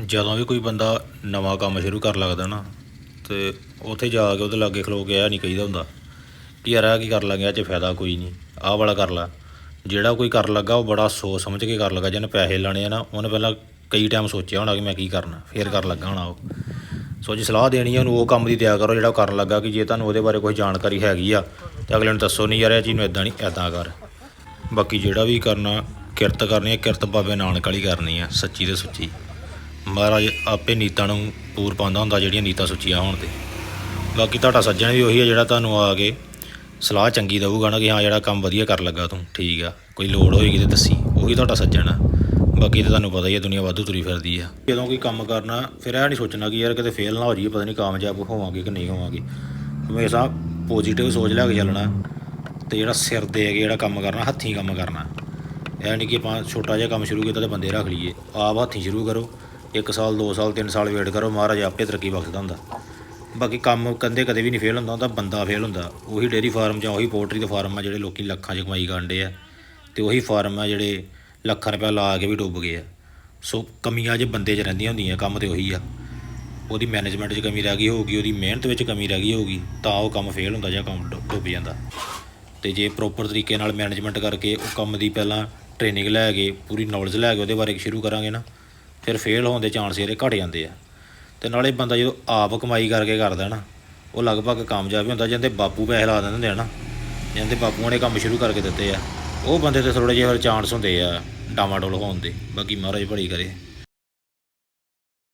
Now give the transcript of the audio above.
ਜਦੋਂ ਵੀ ਕੋਈ ਬੰਦਾ ਨਵਾਂ ਕੰਮ ਸ਼ੁਰੂ ਕਰ ਲੱਗਦਾ ਨਾ, ਤੇ ਉੱਥੇ ਜਾ ਕੇ ਉਹਦੇ ਲਾਗੇ ਖਲੋ ਕੇ ਇਹ ਨਹੀਂ ਕਹੀਦਾ ਹੁੰਦਾ ਕਿ ਯਾਰ ਆਹ ਕੀ ਕਰ ਲੱਗਿਆ ਇਹ 'ਚ ਫਾਇਦਾ ਕੋਈ ਨਹੀਂ, ਆਹ ਵਾਲਾ ਕਰ ਲਾ। ਜਿਹੜਾ ਕੋਈ ਕਰ ਲੱਗਾ ਉਹ ਬੜਾ ਸੋਚ ਸਮਝ ਕੇ ਕਰ ਲੱਗਾ, ਜਿਹਨੇ ਪੈਸੇ ਲਾਣੇ ਆ ਨਾ, ਉਹਨੇ ਪਹਿਲਾਂ ਕਈ ਟਾਈਮ ਸੋਚਿਆ ਹੋਣਾ ਕਿ ਮੈਂ ਕੀ ਕਰਨਾ, ਫੇਰ ਕਰ ਲੱਗਾ ਹੋਣਾ ਉਹ। ਸੋ ਜੀ ਸਲਾਹ ਦੇਣੀ ਆ ਉਹਨੂੰ, ਉਹ ਕੰਮ ਦੀ ਦਿਆ ਕਰੋ ਜਿਹੜਾ ਉਹ ਕਰਨ ਲੱਗਾ ਕਿ ਜੇ ਤੁਹਾਨੂੰ ਉਹਦੇ ਬਾਰੇ ਕੋਈ ਜਾਣਕਾਰੀ ਹੈਗੀ ਆ, ਤੇ ਅਗਲੇ ਨੂੰ ਦੱਸੋ ਨਹੀਂ ਯਾਰ ਇਹ ਚੀਜ਼ ਨੂੰ ਇਦਾਂ ਨਹੀਂ ਇਦਾਂ ਕਰ। ਬਾਕੀ ਜਿਹੜਾ ਵੀ ਕਰਨਾ, ਕਿਰਤ ਕਰਨੀ ਹੈ ਕਿਰਤ ਬਾਬੇ ਨਾਨਕ ਵਾਲੀ ਕਰਨੀ ਆ, ਸੱਚੀ ਤੇ ਸੁੱਚੀ। ਮਹਾਰਾਜ, ਆਪੇ ਨੀਤਾਂ ਨੂੰ ਪੂਰ ਪਾਉਂਦਾ ਹੁੰਦਾ, ਜਿਹੜੀਆਂ ਨੀਤਾਂ ਸੁੱਚੀਆਂ ਹੋਣ ਤੇ। ਬਾਕੀ ਤੁਹਾਡਾ ਸੱਜਣ ਵੀ ਉਹੀ ਹੈ ਜਿਹੜਾ ਤੁਹਾਨੂੰ ਆ ਕੇ ਸਲਾਹ ਚੰਗੀ ਦਊਗਾ ਨਾ, ਕਿ ਹਾਂ, ਜਿਹੜਾ ਕੰਮ ਵਧੀਆ ਕਰ ਲੱਗਾ ਤੂੰ, ਠੀਕ ਆ, ਕੋਈ ਲੋੜ ਹੋਏਗੀ ਤੇ ਦੱਸੀ। ਉਹੀ ਤੁਹਾਡਾ ਸੱਜਣ ਆ। ਬਾਕੀ ਤਾਂ ਤੁਹਾਨੂੰ ਪਤਾ ਹੀ ਹੈ ਦੁਨੀਆ ਵਾਧੂ ਤੁਰੀ ਫਿਰਦੀ ਆ। ਜਦੋਂ ਕੋਈ ਕੰਮ ਕਰਨਾ, ਫਿਰ ਇਹ ਨਹੀਂ ਸੋਚਣਾ ਕਿ ਯਾਰ ਕਿਤੇ ਫੇਲ ਨਾ ਹੋ ਜਾਈਏ, ਪਤਾ ਨਹੀਂ ਕਾਮਯਾਬ ਹੋਵਾਂਗੇ ਕਿ ਨਹੀਂ ਹੋਵਾਂਗੇ। ਹਮੇਸ਼ਾ ਪੋਜ਼ਿਟਿਵ ਸੋਚ ਲੈ ਕੇ ਚੱਲਣਾ, ਤੇ ਜਿਹੜਾ ਸਿਰ ਦੇ ਕੇ ਜਿਹੜਾ ਕੰਮ ਕਰਨਾ, ਹੱਥੀਂ ਕੰਮ ਕਰਨਾ। ਇਹ ਨਹੀਂ ਕਿ ਆਪਾਂ ਛੋਟਾ ਜਿਹਾ ਕੰਮ ਸ਼ੁਰੂ ਕੀਤਾ ਤੇ ਬੰਦੇ ਰੱਖ ਲਈਏ। ਆਪ ਹੱਥੀਂ ਸ਼ੁਰੂ ਕਰੋ। ਇੱਕ ਸਾਲ, ਦੋ ਸਾਲ, ਤਿੰਨ ਸਾਲ ਵੇਟ ਕਰੋ, ਮਹਾਰਾਜ ਆਪੇ ਤਰੱਕੀ ਬਖਸ਼ਦਾ ਹੁੰਦਾ। ਬਾਕੀ ਕੰਮ ਕੰਦੇ ਕਦੇ ਵੀ ਨਹੀਂ ਫੇਲ ਹੁੰਦਾ ਉਹਦਾ ਬੰਦਾ ਫੇਲ ਹੁੰਦਾ। ਉਹੀ ਡੇਅਰੀ ਫਾਰਮ ਜਾਂ ਉਹੀ ਪੋਲਟਰੀ ਦੇ ਫਾਰਮ ਆ ਜਿਹੜੇ ਲੋਕੀ ਲੱਖਾਂ 'ਚ ਕਮਾਈ ਕਰਦੇ ਆ। ਤੇ ਉਹੀ ਫਾਰਮ ਆ ਜਿਹੜੇ ਲੱਖਾਂ ਰੁਪਏ ਲਾ ਕੇ ਵੀ ਡੁੱਬ ਗਏ ਆ। ਸੋ ਕਮੀਆਂ ਜੇ ਬੰਦੇ 'ਚ ਰਹਿੰਦੀਆਂ ਹੁੰਦੀਆਂ, ਕੰਮ ਤੇ ਉਹੀ ਆ। ਉਹਦੀ ਮੈਨੇਜਮੈਂਟ 'ਚ ਕਮੀ ਰਹਿ ਗਈ ਹੋਊਗੀ, ਉਹਦੀ ਮਿਹਨਤ ਵਿੱਚ ਕਮੀ ਰਹਿ ਗਈ ਹੋਊਗੀ, ਤਾਂ ਉਹ ਕੰਮ ਫੇਲ ਹੁੰਦਾ ਜਾਂ ਕੰਮ ਡੁੱਬ ਡੁੱਬ ਜਾਂਦਾ। ਤੇ ਜੇ ਪ੍ਰੋਪਰ ਤਰੀਕੇ ਨਾਲ ਮੈਨੇਜਮੈਂਟ ਕਰਕੇ ਉਹ ਕੰਮ ਦੀ ਪਹਿਲਾਂ ਟ੍ਰੇਨਿੰਗ ਲੈ ਕੇ, ਪੂਰੀ ਨੌਲੇਜ ਲੈ ਕੇ ਉਹਦੇ ਬਾਰੇ ਸ਼ੁਰੂ ਕਰਾਂਗੇ ਨਾ ਫਿਰ ਫੇਲ ਹੋਣ ਦੇ ਚਾਂਸ ਇਹਦੇ ਘਟ ਜਾਂਦੇ ਆ। ਤੇ ਨਾਲੇ ਬੰਦਾ ਜਦੋਂ ਆਪ ਕਮਾਈ ਕਰਕੇ ਕਰਦਾ ਨਾ, ਉਹ ਲਗਭਗ ਕਾਮਯਾਬ ਹੀ ਹੁੰਦਾ, ਜਾਂਦੇ ਬਾਪੂ ਪੈਸੇ ਲਾ ਦਿੰਦੇ ਆ ਨਾ, ਜਾਂਦੇ ਬਾਪੂਆਂ ਨੇ ਕੰਮ ਸ਼ੁਰੂ ਕਰਕੇ ਦਿੱਤੇ ਆ, ਉਹ ਬੰਦੇ ਤੇ ਥੋੜੇ ਜਿਹੇ ਚਾਂਸ ਹੁੰਦੇ ਆ ਡਾਮਾਡੋਲ ਹੋਣ ਦੇ, ਬਾਕੀ ਮਹਾਰਾਜ ਭਲੀ ਕਰੇ।